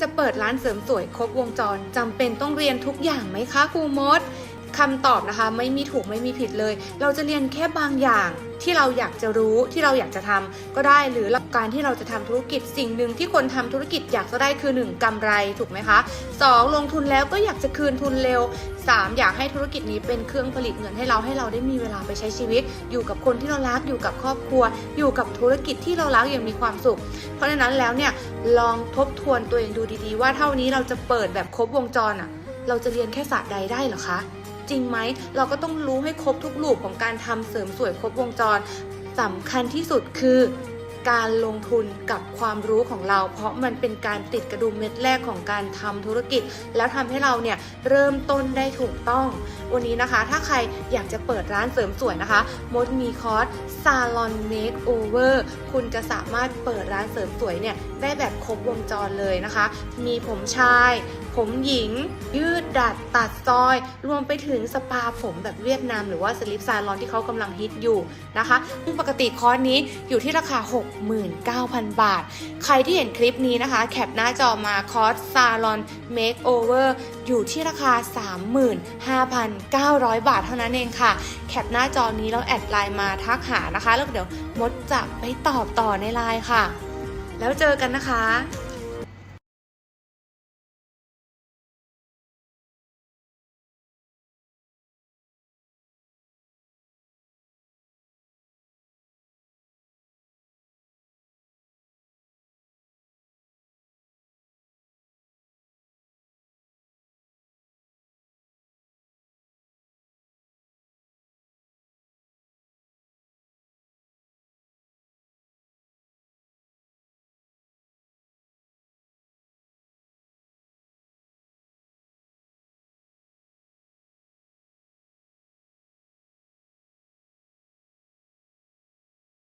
จะเปิดร้านเสริมสวยครบวงจรจำเป็นต้องเรียนทุกอย่างไหมคะครูมด คำตอบนะคะไม่มีถูกไม่มีผิดเลย เราจะเรียนแค่บางอย่างที่เราอยากจะรู้ที่เราอยากจะทำก็ได้หรือหลักการที่เราจะทำธุรกิจสิ่งหนึ่งที่คนทำธุรกิจอยากจะได้คือ 1กำไรถูกไหมคะ 2 ลงทุนแล้วก็อยากจะคืนทุนเร็ว 3 อยากให้ธุรกิจนี้เป็นเครื่องผลิตเงินให้เราให้เราได้มีเวลาไปใช้ชีวิต อยู่กับคนที่เรารักอยู่กับครอบครัว อยู่กับธุรกิจที่เรารักอย่างมีความสุข เพราะฉะนั้นแล้วเนี่ยลองทบทวนตัวเองดูดีๆ ว่าเท่านี้เราจะเปิดแบบครบวงจรอะเราจะเรียนแค่ศาสตร์ใดได้หรอคะ จริงไหม เราก็ต้องรู้ให้ครบทุกลูปของการทำเสริมสวยครบวงจรสำคัญที่สุดคือการลงทุนกับความรู้ของเรา เพราะมันเป็นการติดกระดุมเม็ดแรกของการทำธุรกิจ แล้วทำให้เราเนี่ยเริ่มต้นได้ถูกต้อง วันนี้นะคะ ถ้าใครอยากจะเปิดร้านเสริมสวยนะคะมดมีคอร์ส Salon Makeover คุณจะสามารถเปิดร้านเสริมสวยเนี่ยได้แบบครบวงจรเลยนะคะ มีผมชาย ผมหญิง ยืดดัดตัดซอย รวมไปถึงสปาผมแบบเวียดนาม หรือว่าสลิปซาลอนที่เขากำลังฮิตอยู่นะคะซึ่งปกติคอร์สนี้อยู่ที่ราคา 69,000 บาท ใครที่เห็นคลิปนี้นะคะ แคปหน้าจอมาคอร์สซาลอนเมคโอเวอร์อยู่ที่ราคา 35,900 บาทเท่านั้นเองค่ะ แคปหน้าจอนี้แล้วแอดไลน์มาทักหานะคะ แล้วเดี๋ยวมดจะไปตอบต่อในไลน์ค่ะ แล้วเจอกันนะคะ